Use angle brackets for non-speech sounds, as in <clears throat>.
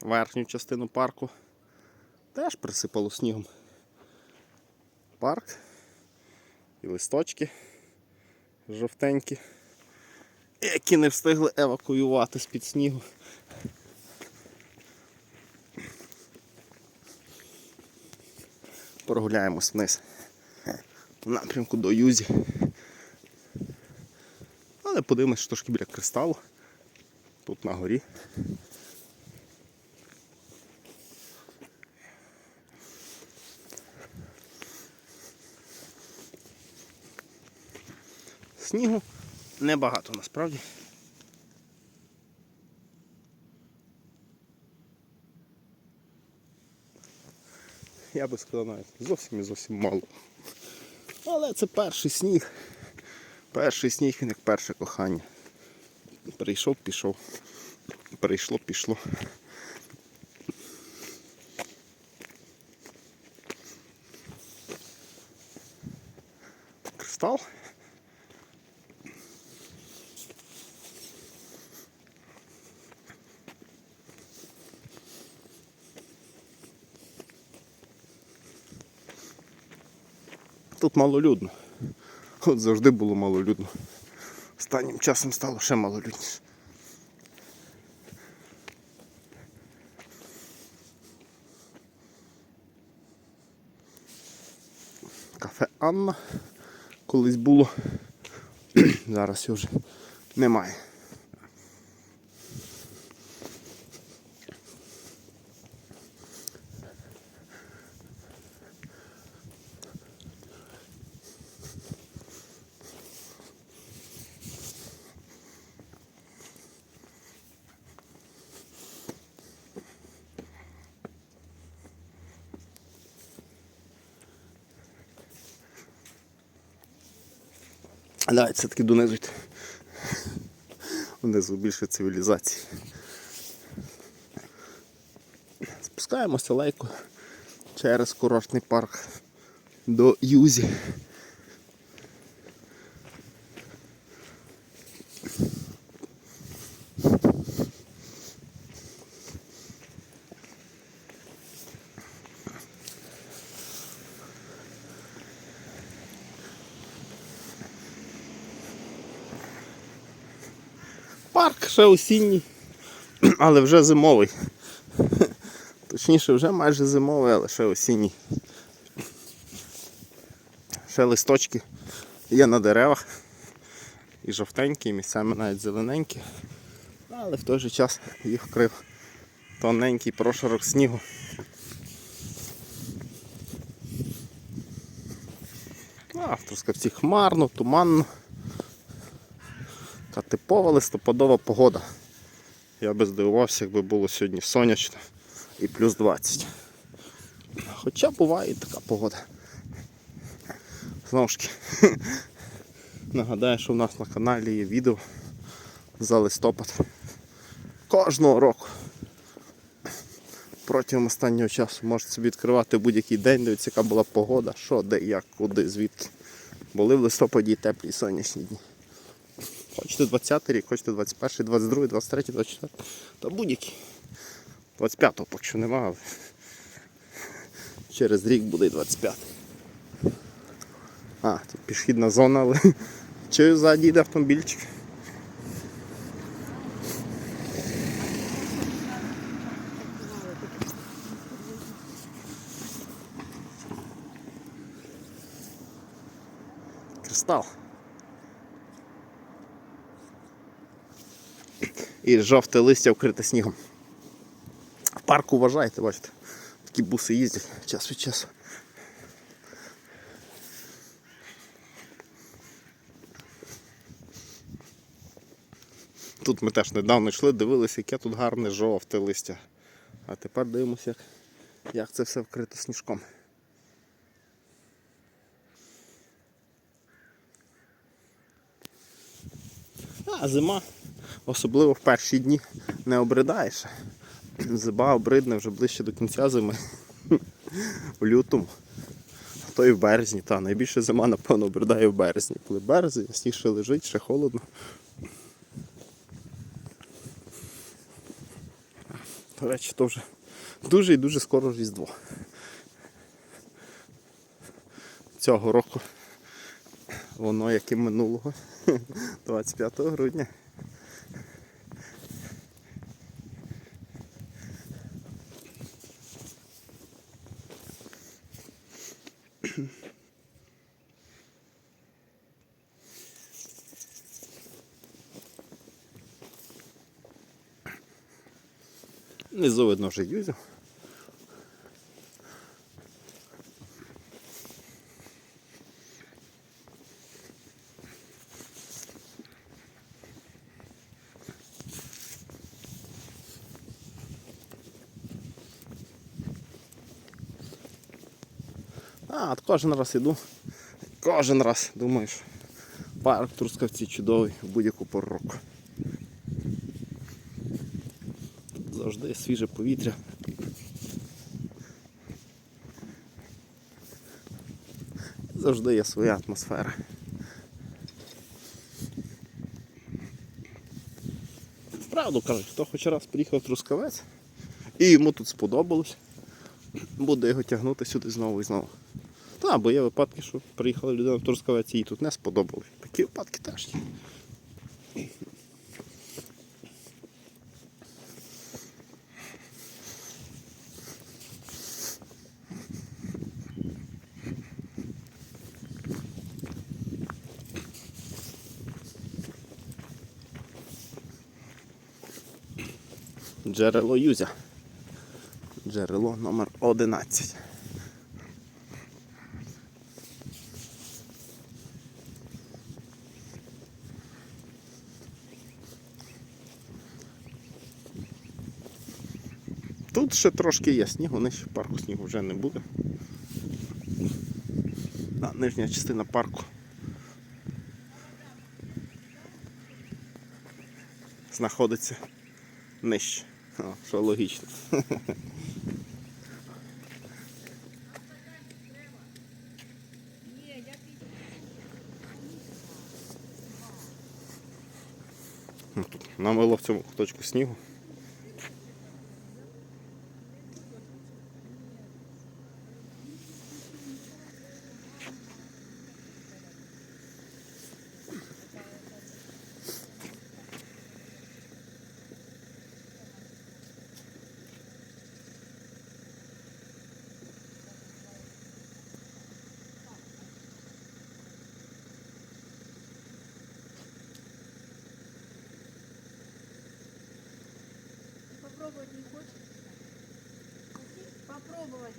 верхню частину парку теж присипало снігом. Парк і листочки жовтенькі, які не встигли евакуювати з-під снігу. Прогуляємось вниз в напрямку до Юзі. Але подивимось, трошки біля кристалу. Тут на горі. Снігу небагато насправді. Я би сказав навіть зовсім і зовсім мало. Але це перший сніг. Перший сніг він як перше кохання. Прийшов, пішов. Прийшло, пішло. Кристал. Тут малолюдно. От завжди було малолюдно. Останнім часом стало ще малолюдніше. Кафе Анна колись було. <clears throat> Зараз його вже немає. Давайте все-таки донизу. Внизу більше цивілізації. Спускаємося лайко через курортний парк до Юзі. Парк ще осінній, <clears throat> але вже зимовий. <laughs> Точніше, вже майже зимовий, але ще осінній. Ще листочки є на деревах. І жовтенькі, і місцями навіть зелененькі. Але в той же час їх вкрив тоненький прошарок снігу. А, в Трускавці хмарно, туманно. Типова листопадова погода. Я би здивувався, якби було сьогодні сонячно і плюс 20. Хоча буває і така погода. Знову ж таки, <laughs> нагадаю, що в нас на каналі є відео за листопад. Кожного року. Протягом останнього часу можете собі відкривати будь-який день, дивіться, яка була погода, що, де, як, куди, звідки. Були в листопаді теплі сонячні дні. Хочете 20 рік, хочете 21, 22, 23, 24, та будь-який. 25-го поки що нема, але через рік буде і 25. А, тут пішохідна зона, але <laughs> чую ззаді йде автомобільчик. Кристал. І жовте листя вкрите снігом. В парку вважайте, бачите, такі буси їздять час від часу. Тут ми теж недавно йшли, дивилися, яке тут гарне жовте листя. А тепер дивимося, як це все вкрито сніжком. А зима, особливо в перші дні, не обридаєш. Зима обридне вже ближче до кінця зими. В лютому. А то і в березні. Та найбільше зима, напевно, обридає в березні. Коли березень, сніг ще лежить, ще холодно. До речі, то вже дуже і дуже скоро Різдво. Цього року. Воно як і минулого. <laughs> 25 грудня. Внизу видно вже юзю. А, от кожен раз іду. Кожен раз думаєш. Парк Трускавці чудовий в будь-яку пору року. Тут завжди свіже повітря. Завжди є своя атмосфера. Правду кажуть, хто хоч раз приїхав Трускавець і йому тут сподобалось, буде його тягнути сюди знову і знову. Та, бо є випадки, що приїхала людина в Трускавець і їй тут не сподобалось. Такі випадки теж є. Джерело Юзя. Джерело номер 11. Тут ще трошки є снігу, нижче парку снігу вже не буде. А нижня частина парку. Знаходиться нижче. <laughs> О, що логічно. <laughs> Ну, намило в цьому куточку снігу. Попробовать